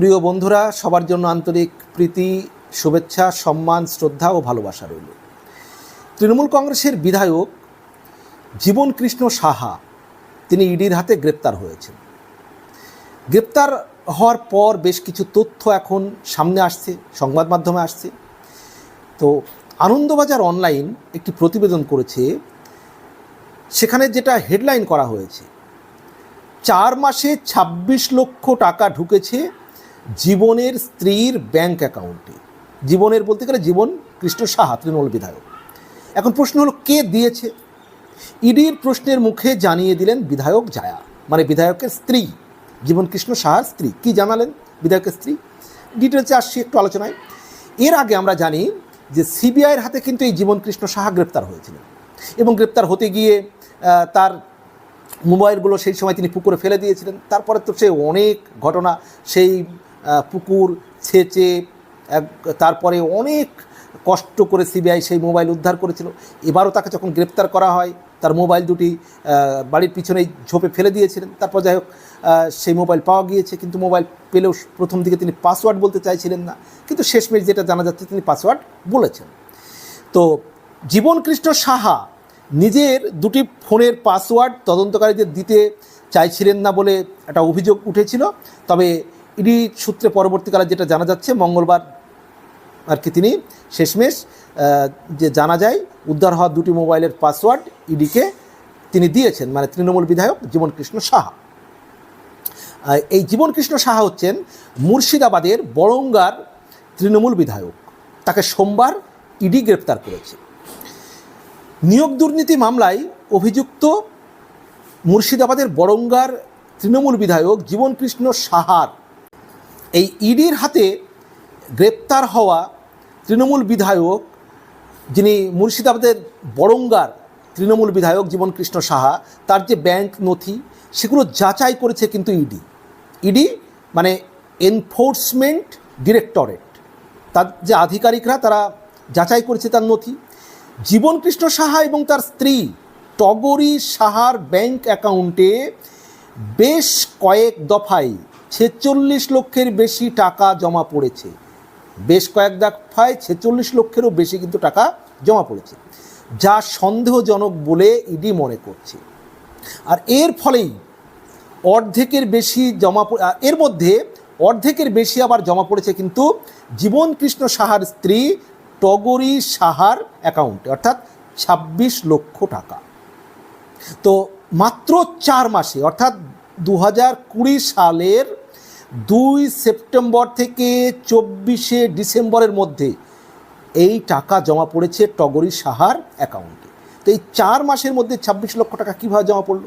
প্রিয় বন্ধুরা, সবার জন্য আন্তরিক প্রীতি, শুভেচ্ছা, সম্মান, শ্রদ্ধা ও ভালোবাসা রইল। তৃণমূল কংগ্রেসের বিধায়ক জীবন কৃষ্ণ সাহা, তিনি ইডির হাতে গ্রেপ্তার হয়েছেন। গ্রেপ্তার হওয়ার পর বেশ কিছু তথ্য এখন সামনে আসছে, সংবাদ মাধ্যমে আসছে। তো আনন্দবাজার অনলাইন একটি প্রতিবেদন করেছে, সেখানে যেটা হেডলাইন করা হয়েছে, চার মাসে ২৬ লক্ষ টাকা ঢুকেছে জীবনের স্ত্রীর ব্যাংক অ্যাকাউন্টে। জীবনের বলতে গেলে জীবন কৃষ্ণ সাহা, তৃণমূল বিধায়ক। এখন প্রশ্ন হলো, কে দিয়েছে? ইডির প্রশ্নের মুখে জানিয়ে দিলেন বিধায়ক জায়া মানে বিধায়কের স্ত্রী। জীবন কৃষ্ণ সাহার স্ত্রী। কি জানালেন বিধায়কের স্ত্রী? ডিটেলসে আসছি একটু আলোচনায়। এর আগে আমরা জানি যে সিবিআইয়ের হাতে কিন্তু এই জীবন কৃষ্ণ সাহা গ্রেপ্তার হয়েছিলেন। এবং গ্রেপ্তার হতে গিয়ে তার মোবাইলগুলো সেই সময় তিনি পুকুরে ফেলে দিয়েছিলেন। তারপরে তো সে অনেক ঘটনা, সেই পুকুর, ছেচে তারপরে অনেক কষ্ট করে সিবিআই সেই মোবাইল উদ্ধার করেছিল। এবারও তাকে যখন গ্রেপ্তার করা হয়, তার মোবাইল দুটি বাড়ির পিছনেই ঝোপে ফেলে দিয়েছিলেন। তারপর যাই হোক সেই মোবাইল পাওয়া গিয়েছে, কিন্তু মোবাইল পেলেও প্রথম দিকে তিনি পাসওয়ার্ড বলতে চাইছিলেন না। কিন্তু শেষমেশ যেটা জানা যাচ্ছে, তিনি পাসওয়ার্ড বলেছেন। তো জীবন কৃষ্ণ সাহা নিজের দুটি ফোনের পাসওয়ার্ড তদন্তকারীদের দিতে চাইছিলেন না বলে একটা অভিযোগ উঠেছিল। তবে ইডি সূত্রে পরবর্তীকালে যেটা জানা যাচ্ছে, মঙ্গলবার আর কি তিনি শেষমেশ যে জানা যায়, উদ্ধার হওয়া দুটি মোবাইলের পাসওয়ার্ড ইডিকে তিনি দিয়েছেন মানে তৃণমূল বিধায়ক জীবন কৃষ্ণ সাহা এই জীবন কৃষ্ণ সাহা হচ্ছেন মুর্শিদাবাদের বরঙ্গার তৃণমূল বিধায়ক। তাকে সোমবার ইডি গ্রেপ্তার করেছে। নিয়োগ দুর্নীতি মামলায় অভিযুক্ত মুর্শিদাবাদের বরঙ্গার তৃণমূল বিধায়ক জীবনকৃষ্ণ সাহার এই ইডির হাতে গ্রেপ্তার হওয়া তৃণমূল বিধায়ক যিনি মুর্শিদাবাদের বরঙ্গার তৃণমূল বিধায়ক জীবনকৃষ্ণ সাহা, তার যে ব্যাংক নথি, সেগুলো যাচাই করেছে কিন্তু ইডি। ইডি মানে এনফোর্সমেন্ট ডিরেক্টরেট। তার যে আধিকারিকরা, তারা যাচাই করেছে তার নথি। জীবনকৃষ্ণ সাহা এবং তার স্ত্রী টগরী সাহার ব্যাংক অ্যাকাউন্টে বেশ কয়েক দফায় ছেচল্লিশ লক্ষের বেশি টাকা জমা পড়েছে। বেশ কয়েক দফায় ছেচল্লিশ লক্ষেরও বেশি কিন্তু টাকা জমা পড়েছে। যা সন্দেহজনক বলে ইডি মনে করছে। আর এর ফলেই অর্ধেকের বেশি জমা এর মধ্যে অর্ধেকের বেশি আবার জমা পড়েছে কিন্তু জীবন কৃষ্ণ সাহার স্ত্রী টগরী সাহার অ্যাকাউন্টে অর্থাৎ ছাব্বিশ লক্ষ টাকা। তো মাত্র চার মাসে, অর্থাৎ দু হাজার কুড়ি সালের দুই সেপ্টেম্বর থেকে চব্বিশে ডিসেম্বরের মধ্যে এই টাকা জমা পড়েছে টগরী সাহার অ্যাকাউন্টে তো এই চার মাসের মধ্যে ছাব্বিশ লক্ষ টাকা কীভাবে জমা পড়ল?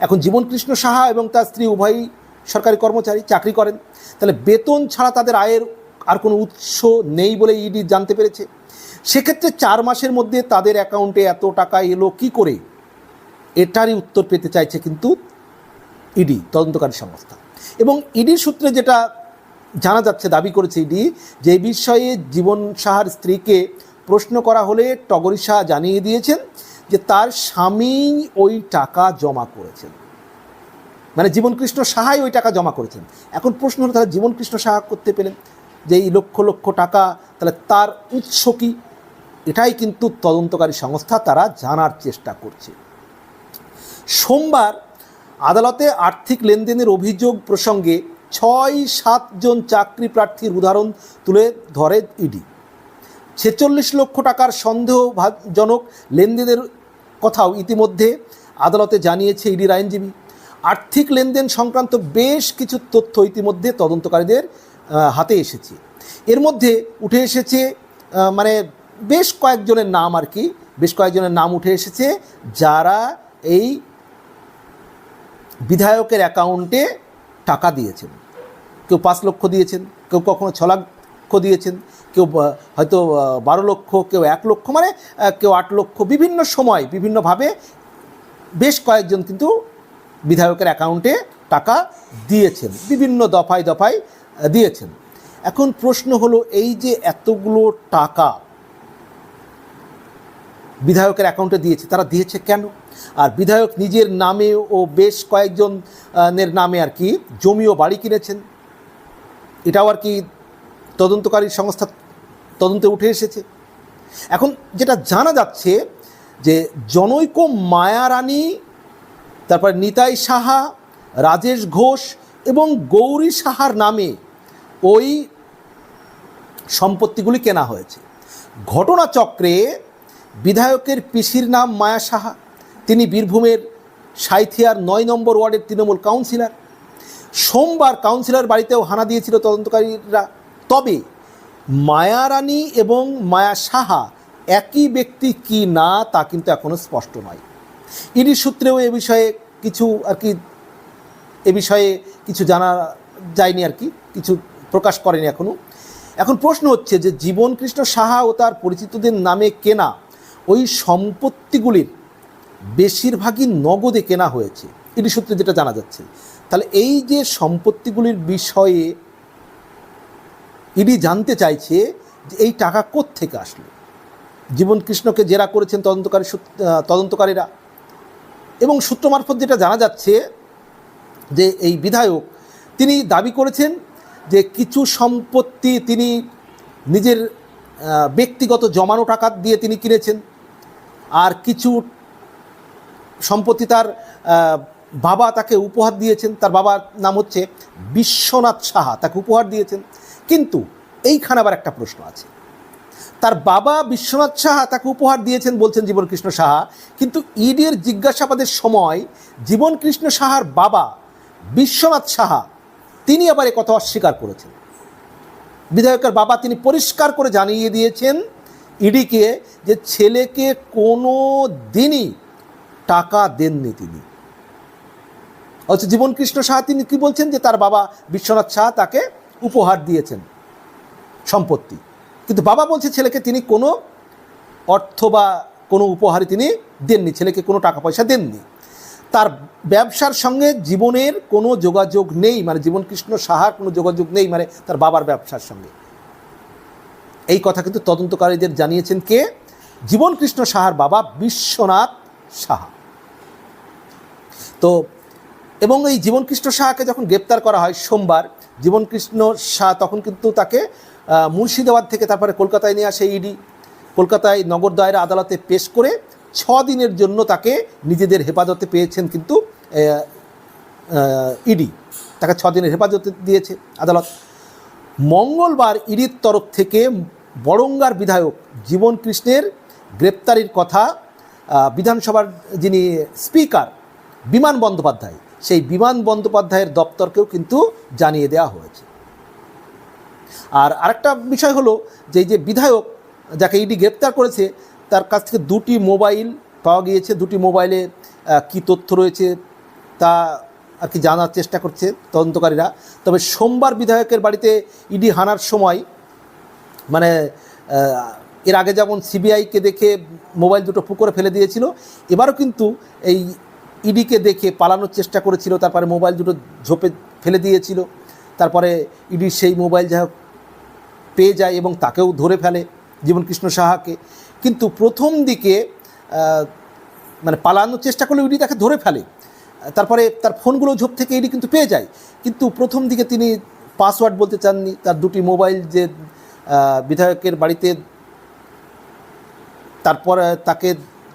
এখন জীবনকৃষ্ণ সাহা এবং তার স্ত্রী উভয়ই সরকারি কর্মচারী, চাকরি করেন। তাহলে বেতন ছাড়া তাদের আয়ের আর কোনো উৎস নেই বলে ইডি জানতে পেরেছে। সেক্ষেত্রে চার মাসের মধ্যে তাদের অ্যাকাউন্টে এত টাকা এলো কি করে? এটারই উত্তর পেতে চাইছে কিন্তু ইডি, তদন্তকারী সংস্থা। এবং ইডির সূত্রে যেটা জানা যাচ্ছে, দাবি করেছে ইডি, যে বিষয়ে জীবন সাহার স্ত্রীকে প্রশ্ন করা হলে টগরী শাহ জানিয়ে দিয়েছেন যে তার স্বামী ওই টাকা জমা করেছেন। মানে জীবনকৃষ্ণ সাহাই ওই টাকা জমা করেছেন। এখন প্রশ্ন হলো, তাহলে জীবনকৃষ্ণ সাহা করতে পেলেন? যে এই লক্ষ লক্ষ টাকা, তাহলে তার উৎস কী? এটাই কিন্তু তদন্তকারী সংস্থা তারা জানার চেষ্টা করছে। সোমবার আদালতে আর্থিক লেনদেনের অভিযোগ প্রসঙ্গে ছয় সাতজন চাকরি প্রার্থীর উদাহরণ তুলে ধরে ইডি। ছেচল্লিশ লক্ষ টাকার সন্দেহজনক লেনদেনের কথাও ইতিমধ্যে আদালতে জানিয়েছে ইডির আইনজীবী। আর্থিক লেনদেন সংক্রান্ত বেশ কিছু তথ্য ইতিমধ্যে তদন্তকারীদের হাতে এসেছে। এর মধ্যে উঠে এসেছে মানে বেশ কয়েকজনের নাম আর কি, বেশ কয়েকজনের নাম উঠে এসেছে যারা এই বিধায়কের অ্যাকাউন্টে টাকা দিয়েছেন। কেউ পাঁচ লক্ষ দিয়েছেন, কেউ কখনো ছ লক্ষ দিয়েছেন, কেউ হয়তো বারো লক্ষ, কেউ এক লক্ষ মানে কেউ আট লক্ষ, বিভিন্ন সময় বিভিন্নভাবে বেশ কয়েকজন কিন্তু বিধায়কের অ্যাকাউন্টে টাকা দিয়েছেন, বিভিন্ন দফায় দফায় দিয়েছেন। এখন প্রশ্ন হলো, এই যে এতগুলো টাকা বিধায়কের অ্যাকাউন্টে দিয়েছে। তারা দিয়েছে কেন? আর বিধায়ক নিজের নামে ও বেশ কয়েকজনের নামে আর কি জমি ও বাড়ি কিনেছেন। এটাও আর কি তদন্তকারী সংস্থা তদন্তে উঠে এসেছে। এখন যেটা জানা যাচ্ছে যে জনৈক মায়ারানী, তারপর নিতাই সাহা, রাজেশ ঘোষ এবং গৌরী সাহার নামে ওই সম্পত্তিগুলি কেনা হয়েছে। ঘটনাচক্রে বিধায়কের পিসির নাম মায়া সাহা। তিনি বীরভূমের সাইথিয়ার নয় নম্বর ওয়ার্ডের তৃণমূল কাউন্সিলর। সোমবার কাউন্সিলর বাড়িতেও হানা দিয়েছিল তদন্তকারীরা। তবে মায়ারানী এবং মায়া সাহা একই ব্যক্তি কি না তা কিন্তু এখনও স্পষ্ট নয়। ইডি সূত্রেও এ বিষয়ে কিছু আর কি, এ বিষয়ে কিছু জানা যায়নি আর কি, কিছু প্রকাশ করেনি এখনও এখন প্রশ্ন হচ্ছে যে জীবন কৃষ্ণ সাহা ও তার পরিচিতদের নামে কেনা ওই সম্পত্তিগুলির বেশিরভাগই নগদে কেনা হয়েছে। এটি সূত্রে যেটা জানা যাচ্ছে। তাহলে এই যে সম্পত্তিগুলির বিষয়ে ইডি জানতে চাইছে যে এই টাকা থেকে আসলো? জীবন কৃষ্ণকে জেরা করেছেন তদন্তকারী তদন্তকারীরা। এবং সূত্র মারফত যেটা জানা যাচ্ছে যে এই বিধায়ক, তিনি দাবি করেছেন যে কিছু সম্পত্তি তিনি নিজের ব্যক্তিগত জমানো টাকা দিয়ে তিনি কিনেছেন। আর কিছু সম্পত্তি তার বাবা তাকে উপহার দিয়েছেন। তার বাবার নাম হচ্ছে বিশ্বনাথ সাহা, তাকে উপহার দিয়েছেন। কিন্তু এইখানে আবার একটা প্রশ্ন আছে। তার বাবা বিশ্বনাথ সাহা তাকে উপহার দিয়েছেন বলছেন জীবনকৃষ্ণ সাহা, কিন্তু ইডির জিজ্ঞাসাবাদের সময় জীবনকৃষ্ণ সাহার বাবা বিশ্বনাথ সাহা, তিনি আবার এ কথা অস্বীকার করেছেন। বিধায়কের বাবা তিনি পরিষ্কার করে জানিয়ে দিয়েছেন ইডিকে যে ছেলেকে কোনো দিনই টাকা দেননি তিনি। অথচ জীবনকৃষ্ণ সাহা তিনি কি বলছেন? যে তার বাবা বিশ্বনাথ সাহা তাকে উপহার দিয়েছেন সম্পত্তি। কিন্তু বাবা বলছে ছেলেকে তিনি কোনো অর্থ বা কোনো উপহারই তিনি দেননি, ছেলেকে কোনো টাকা পয়সা দেননি। তার ব্যবসার সঙ্গে জীবনের কোনো যোগাযোগ নেই মানে জীবনকৃষ্ণ সাহার কোনো যোগাযোগ নেই মানে তার বাবার ব্যবসার সঙ্গে। এই কথা কিন্তু তদন্তকারীদের জানিয়েছেন কে? জীবনকৃষ্ণ সাহার বাবা বিশ্বনাথ সাহা। তো, এবং এই জীবনকৃষ্ণ সাহাকে যখন গ্রেপ্তার করা হয় সোমবার, জীবনকৃষ্ণ শাহ তখন কিন্তু তাকে মুর্শিদাবাদ থেকে তারপরে কলকাতায় নিয়ে আসে ইডি। কলকাতায় নগর দায়রা আদালতে পেশ করে ছ দিনের জন্য তাকে নিজেদের হেফাজতে পেয়েছেন কিন্তু ইডি। তাকে ছ দিনের হেফাজতে দিয়েছে আদালত। মঙ্গলবার ইডির তরফ থেকে বড়ঙ্গার বিধায়ক জীবন কৃষ্ণের গ্রেপ্তারির কথা বিধানসভার যিনি স্পিকার বিমান বন্দ্যোপাধ্যায়, সেই বিমান বন্দ্যোপাধ্যায়ের দপ্তরকেও কিন্তু জানিয়ে দেওয়া হয়েছে। আর আরেকটা বিষয় হলো যে যে বিধায়ক যাকে ইডি গ্রেপ্তার করেছে, তার কাছ থেকে দুটি মোবাইল পাওয়া গিয়েছে। দুটি মোবাইলে কী তথ্য রয়েছে তা আর কি জানার চেষ্টা করছে তদন্তকারীরা। তবে সোমবার বিধায়কের বাড়িতে ইডি হানার সময় মানে এর আগে যেমন সিবিআইকে দেখে মোবাইল দুটো পুকুরে ফেলে দিয়েছিল, এবারও কিন্তু এই ইডিকে দেখে পালানোর চেষ্টা করেছিল, তারপরে মোবাইল দুটো ঝোপে ফেলে দিয়েছিল, তারপরে ইডি সেই মোবাইল যা পেয়ে যায় এবং তাকেও ধরে ফেলে জীবনকৃষ্ণ সাহাকে। কিন্তু প্রথম দিকে মানে পালানোর চেষ্টা করলে ইডি তাকে ধরে ফেলে। তারপরে তার ফোনগুলো ঝোপ থেকে ইডি কিন্তু পেয়ে যায়। কিন্তু প্রথম দিকে তিনি পাসওয়ার্ড বলতে চাননি, তার দুটি মোবাইল যে বিধায়কের বাড়িতে তারপর তাকে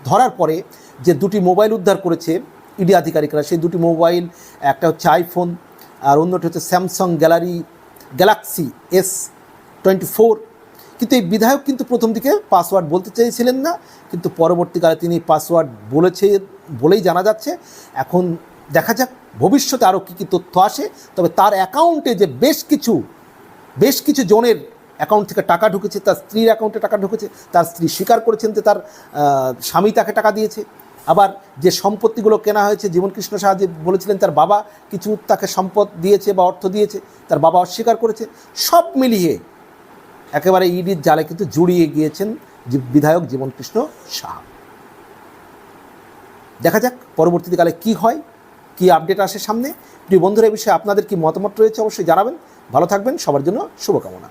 ধরার পরে যে দুটি মোবাইল উদ্ধার করেছে ইডি আধিকারিকরা, সেই দুটি মোবাইল, একটা হচ্ছে আইফোন আর অন্যটি হচ্ছে Samsung gallery, Galaxy S twenty four. কিন্তু এই বিধায়ক কিন্তু প্রথম দিকে পাসওয়ার্ড বলতে চেয়েছিলেন না, কিন্তু পরবর্তীকালে তিনি পাসওয়ার্ড বলেছে, বলেই জানা যাচ্ছে। এখন দেখা যাক ভবিষ্যতে আরও কী কী তথ্য আসে, তবে তার অ্যাকাউন্টে যে বেশ কিছু বেশ কিছু জনের অ্যাকাউন্ট থেকে টাকা ঢুকেছে, তার স্ত্রীর অ্যাকাউন্টে টাকা ঢুকেছে, তার স্ত্রী স্বীকার করেছেন যে তার স্বামী তাকে টাকা দিয়েছে। আবার যে সম্পত্তিগুলো কেনা হয়েছে, জীবনকৃষ্ণ সাহা যে বলেছিলেন তার বাবা কিছু তাকে সম্পদ দিয়েছে বা অর্থ দিয়েছে, তার বাবা অস্বীকার করেছে। সব মিলিয়ে একেবারে ইডির জালে কিন্তু জড়িয়ে গিয়েছেন বিধায়ক জীবনকৃষ্ণ সাহা। দেখা যাক পরবর্তীকালে কি হয়, কি আপডেট আসে সামনে। প্রিয় বন্ধুরা এই বিষয়ে আপনাদের কি মতামত রয়েছে অবশ্যই জানাবেন। ভালো থাকবেন, সবার জন্য শুভকামনা।